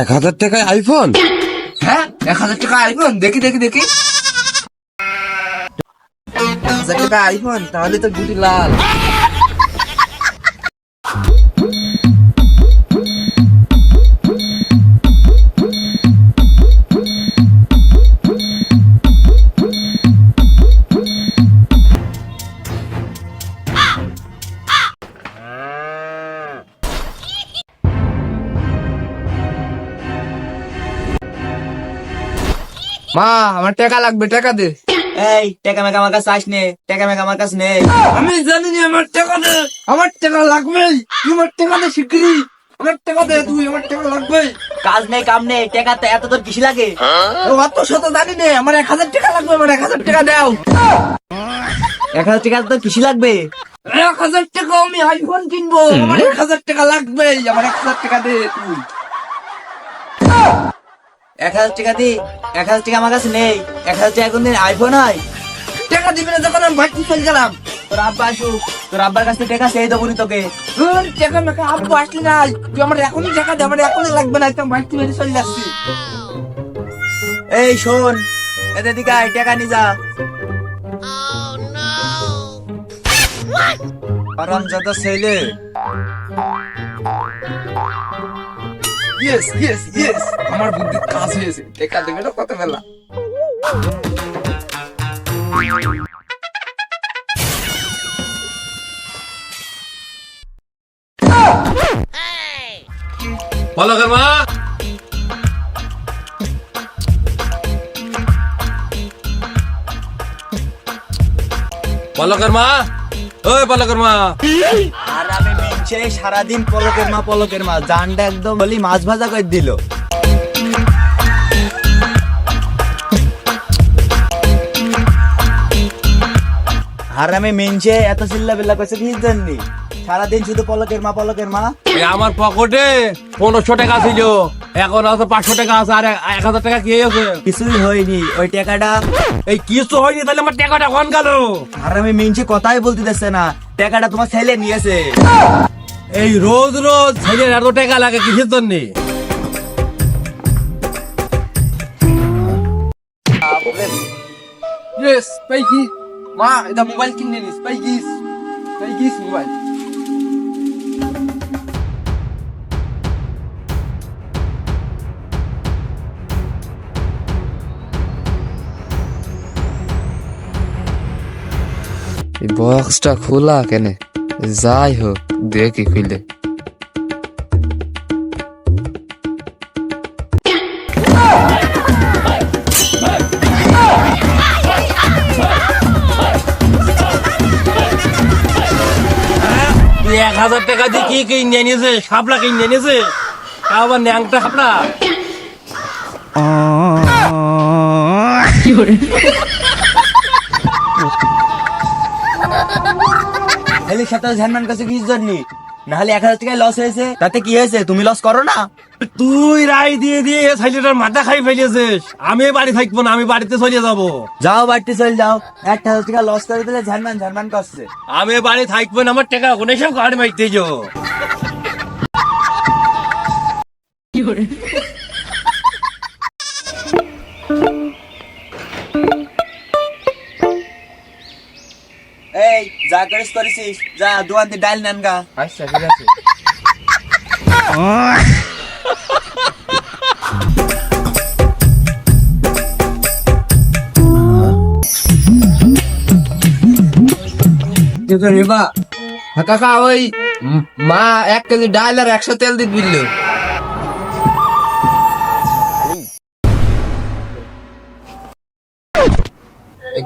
এক হাজার টাকায় আইফোন? হ্যাঁ এক হাজার টাকা আইফোন? দেখি দেখি দেখি। এক হাজার টাকা আইফোন, তাহলে তো দুটি লাল। মা আমার টাকা লাগবে টাকা দে। এই টাকা মেকা আমার কাছে চাস নে টাকা মেকা আমার কাছে নেই। আমি জানি না আমার টাকা দে আমার টাকা লাগবে। আমার টাকা দে শিগগিরি আমার টাকা দে তুই আমার টাকা লাগবে। কাজ নেই কাম নেই টাকা তো এত তোর কিসি লাগে। অত শত জানি না আমার এক হাজার টাকা লাগবে আমার এক হাজার টাকা দাও। এক হাজার টাকা তোর কিসি লাগবে। এক হাজার টাকা আমি আইফোন কিনবো আমার এক হাজার টাকা লাগবে আমার এক হাজার টাকা দে তুই। এক হাজার টাকা দি এক হাজার টাকা আমার কাছে নেই এক হাজার টাকা কোনদিন আইফোন হয় টাকা দিবি না যখন আমি বাড়তি চলে গেলাম। তোর আব্বা আসুক তোর আব্বার কাছে টাকা সেই দেবো তোকে। টাকা মেকা আব্বু আসলি না তুই আমার এখনই টাকা দে আমার এখনই লাগবে না একদম বাড়তি বেরিয়ে চলে যাচ্ছি। এই শোন এদের দিকে আয় টাকা নিয়ে যা। আরাম জাদা ছেলে। ইয়েস ইয়েস ইয়েস আমার বুদ্ধি কাজ হয়েছে। টাকা দেবে না কত বেলা। পলকের মা। পলকের মা। ওই পলকের মা। মিনছে সারাদিন পলকের মা পলকের মা। জানটা একদম বলি মাছ ভাজা করে দিল। মিনছে এত চিল্লা বিল্লা করছে কি জাননি? সারাদিন শুধু পলকের মা পলকের মা। আমার পকেটে পনেরোশো টাকা ছিল। এখন আছে পাঁচশো টাকা আছে আর এক হাজার টাকা কি হয়েছে? কিছুই হয়নি। ওই টাকাটা এই কিছু হয়নি তাহলে আমার টাকাটা কোন গেল? আর আমি মিনছে কথাই বলতে দিচ্ছে না। টাকাটা তোমার ছেলে নিয়েছে। এই রোজ রোজ ছেলের এত টাকা লাগে কিসের জন্য? মা, এটা মোবাইল মোবাইল বক্সটা খোলা কেনে, যাই হোক। দেখি খুলে এক হাজার টাকা দিয়ে কি কিনে নিয়েছে সাপলা কিনে নিয়েছে আবার ন্যাংটা সাপলা হেলির সাথে ঝানমান কাছে কি জন্যি নাহলে এক হাজার টাকায় লস হয়েছে। তাতে কি হয়েছে? তুমি লস করো না? তুই রায় দিয়ে দিয়ে এ ছেলেটার মাথা খাই ফেলেছিস। আমি বাড়ি থাকব না আমি বাড়িতে চলে যাব। যাও বাড়িতে চলে যাও। এক হাজার টাকা লস করে দিলে ঝানমান ঝানমান করছে। আমি বাড়ি থাকব না আমার টাকা ওখানে সব গাড়ি মাইতে যাও। যা করিস করেছিস যা দোকান দিয়ে ডাইল নেন গা। আচ্ছা ঠিক আছে। রেবা হ্যাঁ কাকা ওই মা এক কেজি ডাল আর একশো তেল দিত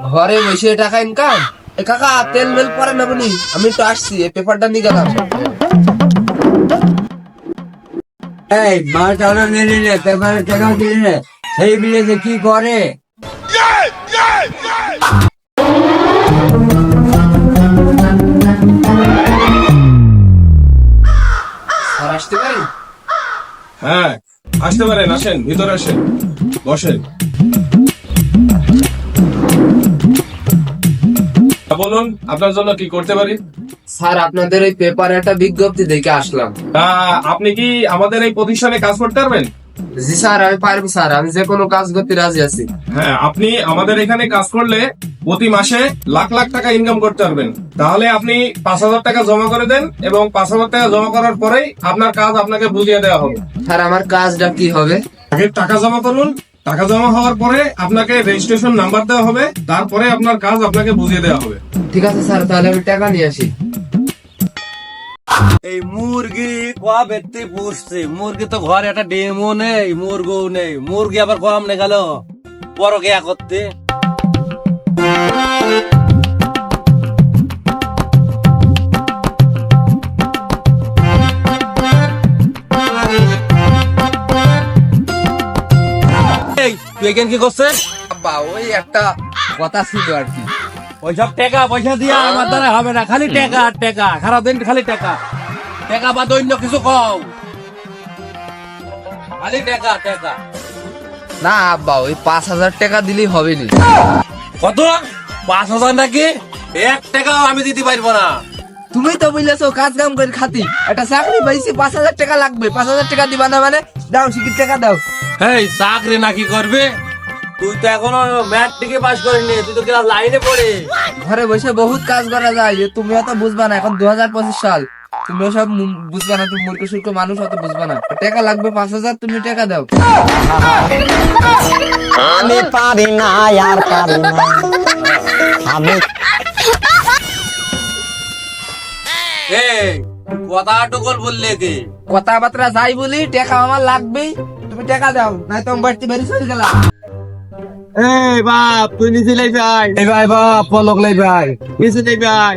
ঘরে বসে টাকা ইনকাম কাকা তেল মেল পরে নেব নি। আমি তো আসছি এই পেপারটা নিয়ে গেলাম। এই মাছ আলো নিলি রে পেপারে টাকা দিলি রে? সেই বিলেতে কি করে? আসতে পারি হ্যাঁ আসতে পারেন আসেন ভিতরে আসেন বসেন। বলুন আপনার জন্য কি করতে পারি? স্যার আপনাদের এই পেপারে একটা বিজ্ঞপ্তি দেখে আসলাম। আপনি কি আমাদের এই প্রতিষ্ঠানে কাজ করতে পারবেন? জি স্যার আমি পারব স্যার আমি যে কোনো কাজ করতে রাজি আছি। হ্যাঁ আপনি আমাদের এখানে কাজ করলে প্রতি মাসে লাখ লাখ টাকা ইনকাম করতে পারবেন। তাহলে আপনি পাঁচ হাজার টাকা জমা করে দেন এবং পাঁচ হাজার টাকা জমা করার পরেই আপনার কাজ আপনাকে বুঝিয়ে দেওয়া হবে। স্যার আমার কাজটা কি হবে? আগে টাকা জমা করুন টাকা জমা হওয়ার পরে আপনাকে রেজিস্ট্রেশন নাম্বার দেওয়া হবে তারপরে আপনার কাজ আপনাকে বুঝিয়ে দেওয়া হবে। ঠিক আছে স্যার তাহলে আমি টাকা নিয়ে আসি। এই মুরগি কোয়া ব্যক্তি পুষছে মুরগি তো ঘরে একটা ডিমও নেই মুরগো নেই। মুরগি আবার কম নেই গেল। বড় গিয়া করতে। তুই এখানে কি করছিস? আব্বা ওই একটা কথা ছিল আর কি। ওইসব টাকা পয়সা দিয়া আমার দ্বারা হবে না খালি টাকা আর টাকা সারা দিন খালি টাকা। টাকা বা অন্য কিছু কও। খালি টাকা টাকা। না আব্বা ওই পাঁচ হাজার টাকা দিলেই হবে নি। কত? পাঁচ হাজার নাকি? এক টাকাও আমি দিতে পারব না। তুমি তো বুঝলেছো কাজ কাম করে খাতি। একটা চাকরি পাইছি পাঁচ হাজার টাকা লাগবে। পাঁচ হাজার টাকা দিবা না মানে? দাও শিখির টাকা দাও। এই চাকরি নাকি করবে? তুই তো এখনও ম্যাট্রিকে পাস করিনি তুই তো ক্লাস লাইনে পড়ে ঘরে বসে বহুত কাজ করা যায় তুমি অত বুঝবা না এখন দু হাজার পঁচিশ সাল। তুমি সব বুঝবা না তুমি মূর্খ সুর্খ মানুষ অত বুঝবা না। টাকা লাগবে পাঁচ হাজার তুমি টাকা দাও। আমি পারি না আর পারি না। আমি এই কথা টুকল বললে কি কথাবার্তা যাই বলি টাকা আমার লাগবেই। তুমি টাকা দাও বাড়তে চলে এই বাপ তুই নিচে লাই ভাই। এই ভাই বাপ পলক লাই ভাই। নিচে লাই ভাই।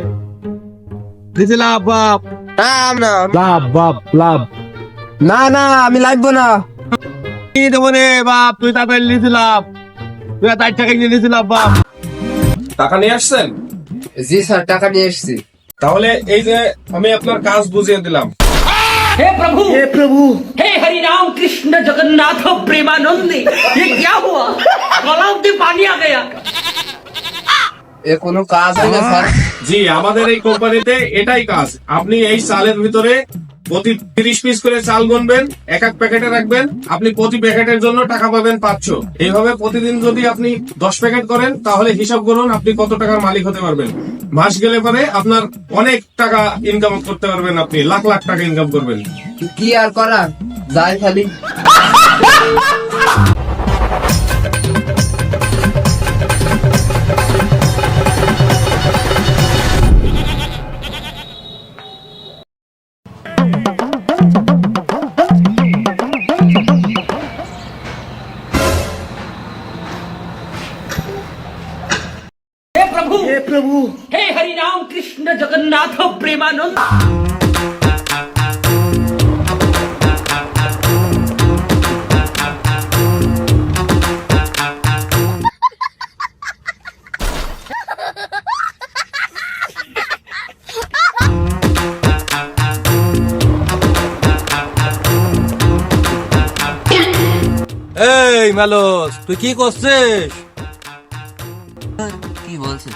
নিচে লাভ বাপ। না না। লাভ বাপ লাভ। না না আমি লাগবো না। কি দেবো রে বাপ তুই তাড়াতাড়ি নিচে লাভ। তুই তার টাকা নিয়ে নিচে লাভ বাপ। টাকা নিয়ে আসছেন? জি স্যার টাকা নিয়ে এসেছি। তাহলে এই যে আমি আপনার কাজ বুঝিয়ে দিলাম। हे प्रभु हे प्रभु हे हरि राम कृष्ण जगन्नाथ प्रेमानंद ये क्या हुआ गलाव में पानी आ गया এ কোনো কাজ হয় না স্যার জি আমাদের এই কোম্পানিতে এটাই কাজ আপনি এই চালের ভিতরে প্রতি তিরিশ পিস করে চাল গুনবেন, এক এক প্যাকেটে রাখবেন, আপনি প্রতি প্যাকেটের জন্য টাকা পাবেন পাঁচশো। এইভাবে প্রতিদিন যদি আপনি দশ প্যাকেট করেন, তাহলে হিসাব করুন আপনি কত টাকার মালিক হতে পারবেন। মাস গেলে পরে আপনার অনেক টাকা ইনকাম করতে পারবেন আপনি, লাখ লাখ টাকা ইনকাম করবেন। কি আর করার? যাই খালি। মালস তুই কি করছিস? কি বলছে?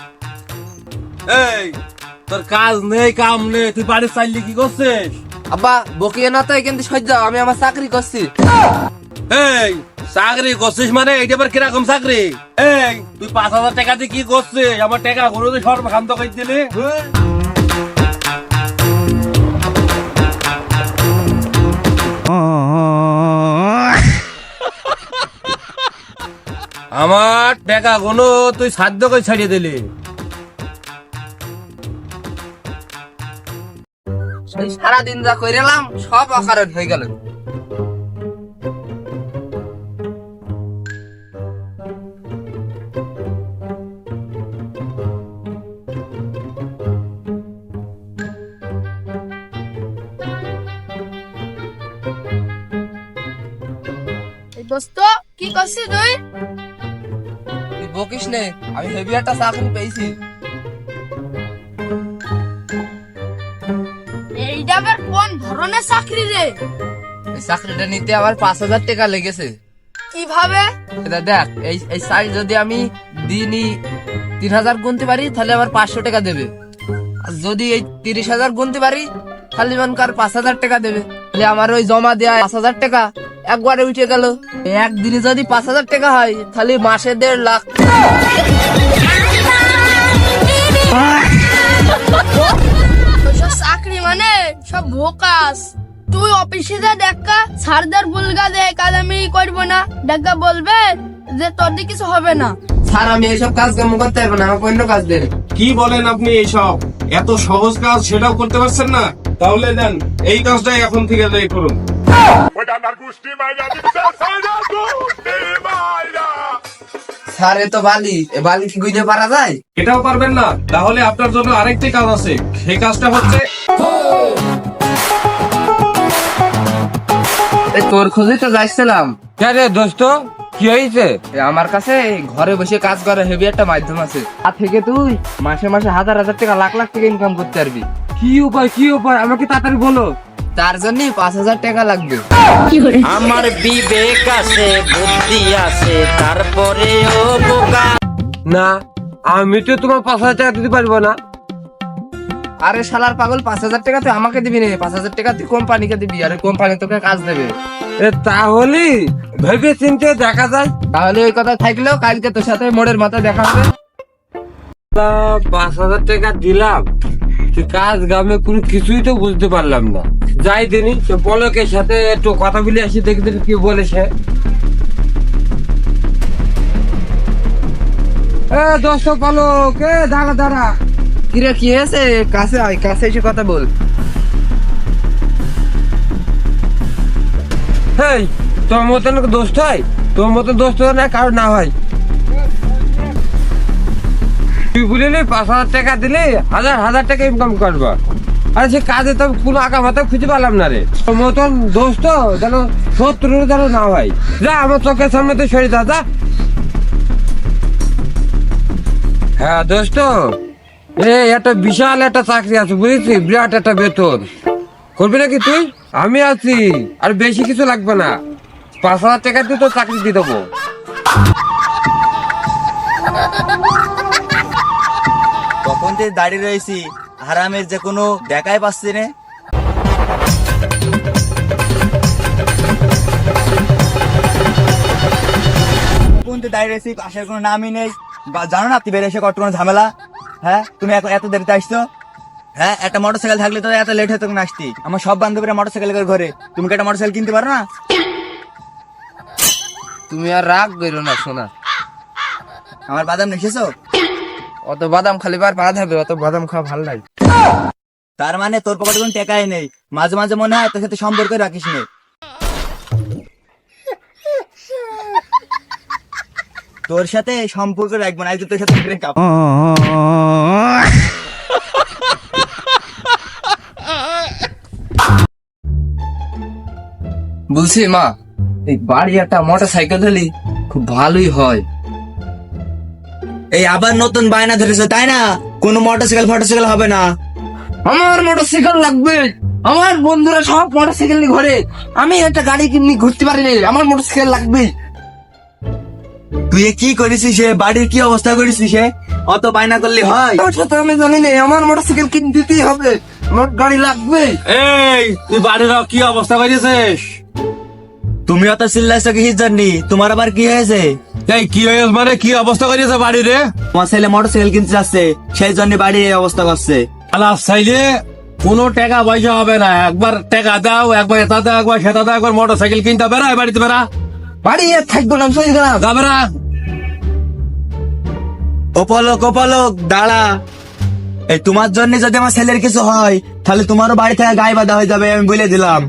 এই তোর কাজ নেই কাম নেই তুই বাড়ির চাইলি কি করছিস? আব্বা বকিয়ে না তো এখান থেকে সহ্য আমি আমার চাকরি করছি। এই চাকরি করছিস মানে এইটা আবার কীরকম চাকরি? এই তুই পাঁচ হাজার টাকা দিয়ে কি করছিস? আমার টাকা কোনো তুই সর্বখান্ত করে দিলি। আমার টাকা কোনো তুই সাধ্য করে ছাড়িয়ে দিলি। সারাদিন যা করে এলাম সব অকারণ হয়ে গেল। দোস্ত কি করছিস তুই? বকিস নে আমি হেভি একটা চাকরি পেয়েছি। এইটা আবার কোন ধরনের চাকরি রে? এই চাকরিটা নিতে আমার পাঁচ হাজার টাকা লেগেছে। কীভাবে? এটা দেখ এই এই সাইজ যদি আমি দিনই তিন হাজার গুনতে পারি তাহলে আমার পাঁচশো টাকা দেবে। আর যদি এই তিরিশ হাজার গুনতে পারি তাহলে মনকার পাঁচ হাজার টাকা দেবে। তাহলে আমার ওই জমা দেওয়া পাঁচ হাজার টাকা। একবারে উঠে গেল। একদিনে যদি পাঁচ হাজার টাকা হয় তাহলে মাসে দেড় লাখ। চাকরি মানে সব ভোকাস। তুই অফিসে যা দেখা সারদার বুলগা দে কাজ আমি করব না। দেখা বলবে যে তোর দিয়ে কিছু হবে না। স্যার আমি এইসব কাজ কাম করতে পারব না আমাকে অন্য কাজ দেন। কি বলেন আপনি এইসব? এত সহজ কাজ সেটাও করতে পারছেন না? তাহলে দেন এই কাজটাই এখন থেকে যাই করুন। স্যার তো বালি। এ বালি কি গুইতে পারা যায়? এটাও পারবেন না। তাহলে আপনার জন্য আরেকটি কাজ আছে। সেই কাজটা হচ্ছে তোর খোঁজে তো যাইছিলাম। দোস্ত? কি হয়েছে আমার কাছে ঘরে বসে কাজ করে হেভি একটা মাধ্যম আছে। তা থেকে তুই মাসে মাসে হাজার হাজার টাকা লাখ লাখ টাকা ইনকাম করতে পারবি। কি উপায় কি উপায়? আমাকে তাড়াতাড়ি বলো। তার জন্য পাঁচ হাজার টাকা লাগবে। আমার বিবেক আছে বুদ্ধি আছে তারপরেও বোকা। না আমি তো তোমার পাঁচ হাজার টাকা দিতে পারব না। আরে শালার পাগল পাঁচ হাজার টাকা তুই আমাকে দিবি না। পাঁচ হাজার টাকা তুই কোম্পানিকে দিবি আরে কোম্পানি তোকে কাজ দেবে। এ তাহলে ভেবে চিনতে দেখা যায়। তাহলে ওই কথা থাকলেও কালকে তোর সাথে মোড়ের মাথায় দেখা হবে। তা পাঁচ হাজার টাকা দিলাম। কাজ গামে কোনো কিছুই তো বুঝতে পারলাম না। যাই দিনি পলকের সাথে একটু কথা বলে আসি দেখি দেখি কি বলেছে। এ দোস্ত পলক এ দাঁড়া দাঁড়া। কিরে কি হয়েছে? কাছে আয় কাছে এসে কথা বল। হেই তোর মতন দোস্ত হয়? তোর মতো দোস্ত না কারও না হয়। তুই বুঝলি পাঁচ হাজার টাকা দিলে হাজার হাজার টাকা ইনকাম করবা। আরে সে কাজে তো কোনো আঁকা মাথা খুঁজে পেলাম না রে। মতন দোস্ত যেন শত্রু যেন না হয়। যা, আমার চোখের সামনে তো সরে যা হ্যাঁ দোস্ত। এ, একটা বিশাল একটা চাকরি আছে, বুঝেছিস? বিরাট একটা বেতন। করবি নাকি তুই? আমি আছি, আর বেশি কিছু লাগবে না। পাঁচ হাজার টাকা দিয়ে তো চাকরি দিয়ে দেবো। থেকে দাঁড়িয়ে রয়েছি। হারামের যে কোনো দেখাই পাচ্ছি রে দাঁড়িয়ে রয়েছি পাশের কোনো নামই নেই। জানো না আপনি বেড়ে এসে কত কোনো ঝামেলা? হ্যাঁ তুমি এত দেরিতে আসছো? হ্যাঁ একটা মোটরসাইকেল থাকলে তো এত লেট হতো না আসতি? আমার সব বান্ধবীরা মোটরসাইকেল করে ঘরে। তুমি কি একটা মোটরসাইকেল কিনতে পারো না? তুমি আর রাগ না আমার বাদাম এসেছ? অত বাদাম খালি বার বাদ হবে অত বাদাম খাওয়া ভালো লাগে তার মানে তোর পকেটে কোনো টাকাই নেই। মাঝে মাঝে মনে হয় তোর সাথে সম্পর্ক রাখিস নে। তোর সাথে সম্পর্ক রাখব না আজকে তোর সাথে ব্রেকআপ বলছি মা এই বাড়ি একটা মোটর সাইকেল হলে খুব ভালোই হয়। এই আবার নতুন বায়না ধরেছে তাই না? কোনো মোটরসাইকেল ফটোসাইকেল হবে না। আমার মোটর সাইকেল লাগবে। আমার বন্ধুরা সব মোটর সাইকেল নিয়ে ঘরে। আমি একটা গাড়ি কিনে ঘুরতে পারি না আমার মোটর সাইকেল লাগবে। তুই কি করেছিস সে বাড়ির কি অবস্থা করেছিস সে অত বায়না করলে হয়? তো আমি জানি না আমার মোটর সাইকেল কিনে দিতেই হবে। আমার গাড়ি লাগবে। এই তুই বাড়ির কি অবস্থা করেছিস? তুমি অত চিল্লাইছো কি জানি তোমার আবার কি হয়েছে? এই কি হয়েছে মানে? কি অবস্থা করেছে বাড়ি রে তোমার ছেলে মোটরসাইকেল কিনতে যাচ্ছে সেই জন্য বাড়ি এই অবস্থা করছে। আলাপ চাইলে কোনো টাকা পয়সা হবে না। একবার টাকা দাও একবার এটা দাও একবার সেটা দাও একবার মোটর সাইকেল কিনতে বেড়া বাড়িতে বেড়া। বাড়ি আর থাকব না চলে গেলাম। যা বেড়া। ওপলক ওপলক দাঁড়া। এই তোমার জন্য যদি আমার ছেলের কিছু হয় তাহলে তোমারও বাড়ি থেকে গায়ে বাঁধা হয়ে যাবে আমি বলে দিলাম।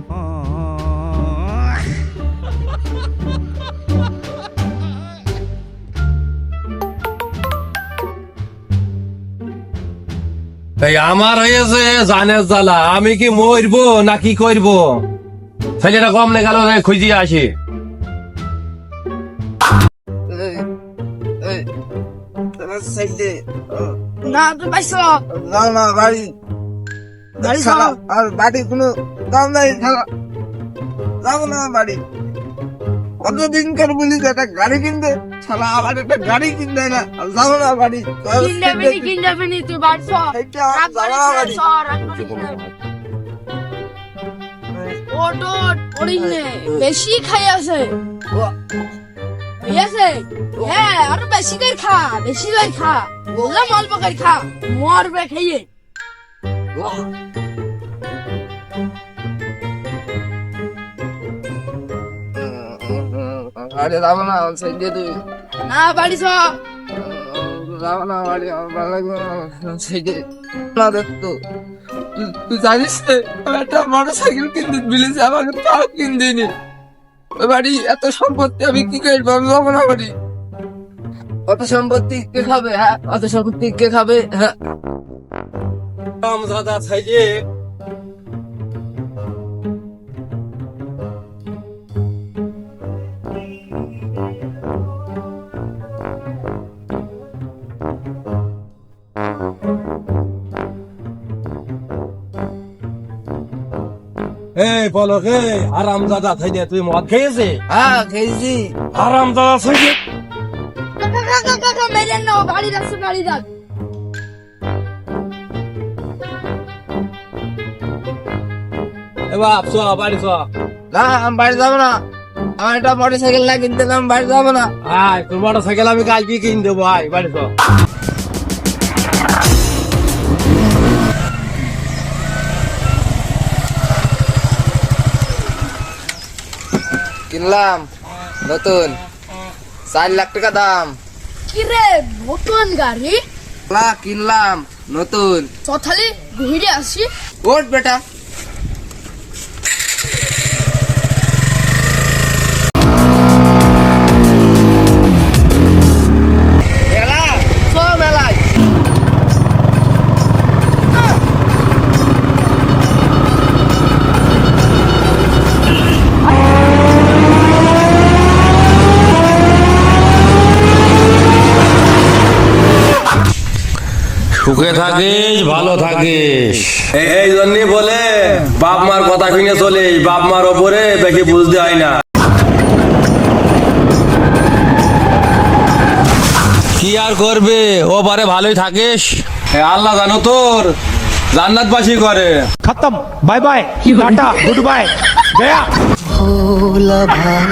এই আমার হয়েছে জানের জ্বালা আমি কি মরবো না কি করব ছেলেটা কম নে গেল খুঁজিয়ে আসি না তুই পাইছো না না বাড়ি গাড়ি চালাও। আর বাড়ি কোনো দাম নাই। যাব না বাড়ি কতদিন কার বলি যে একটা গাড়ি কিনতে শালা আবার একটা গাড়ি কিনতে না। যাব না বাড়ি। কিন যাবে নি তুই বাড়ি নে। বেশি খাই আছে। আছে হ্যাঁ আরও বেশি করে খা বেশি করে খা। বললাম অল্প করে খা মরবে খেয়ে। আরে যাব না সেই দিয়ে তুই না বাড়ি সব যাব না বাড়ি আমার ভালো লাগবে না। সেই দিয়ে না দেখ তো। তুই- জানিস তো, আমি একটা মোটর সাইকেল কিনতে বিলেছে আমাকে তাও কিনতে নি ওই বাড়ি এত সম্পত্তি আমি কি করব আমি যাব না বাড়ি। অত সম্পত্তি কে খাবে হ্যাঁ? অত সম্পত্তি কে খাবে হ্যাঁ? রামজাদা সাইডে এই বলো কে আরামজাদা সাইডে তুই মদ খেয়েছে হ্যাঁ খেয়েছি। কাকা কাকা কাকা না বাড়ি এ বাপ বাড়ি না আমি বাড়ি যাব না। আমার একটা মোটর সাইকেল না কিনতে আমি বাড়ি যাব না। আয় তোর মোটর সাইকেল আমি কালকে কিনে দেবো আয় বাড়ি কিনলাম। নতুন। চার লাখ টাকা দাম। কি রে নতুন গাড়ি? কিনলাম। নতুন। চথালি ঘুরে আসি। ওট বেটা। সুখে থাকিস ভালো থাকিস। এই জন্যই বলে বাপ মার কথা শুনে চলে বাপ মার ওপরে বেশি বুঝতে হয় না। কি আর করবে? ও পারে ভালোই থাকিস। আল্লাহ জানো তোর জান্নাত বাসি করে। খতম bye bye tata good bye Gaya Bhola ভাই